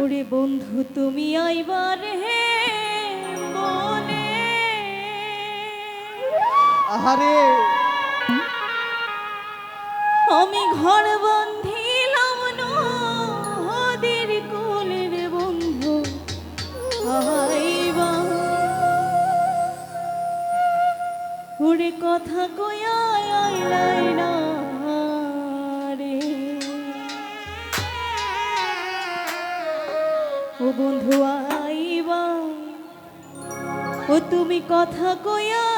ওরে বন্ধু তুমি আইবার হে মনে। আহারে। আমি ঘর বন্ধিলাম নদীর কোলের বন্ধু আইবা ওরে কথা কয়া আইলাই না। বন্ধু আইবা। ও তুমি কথা কয়া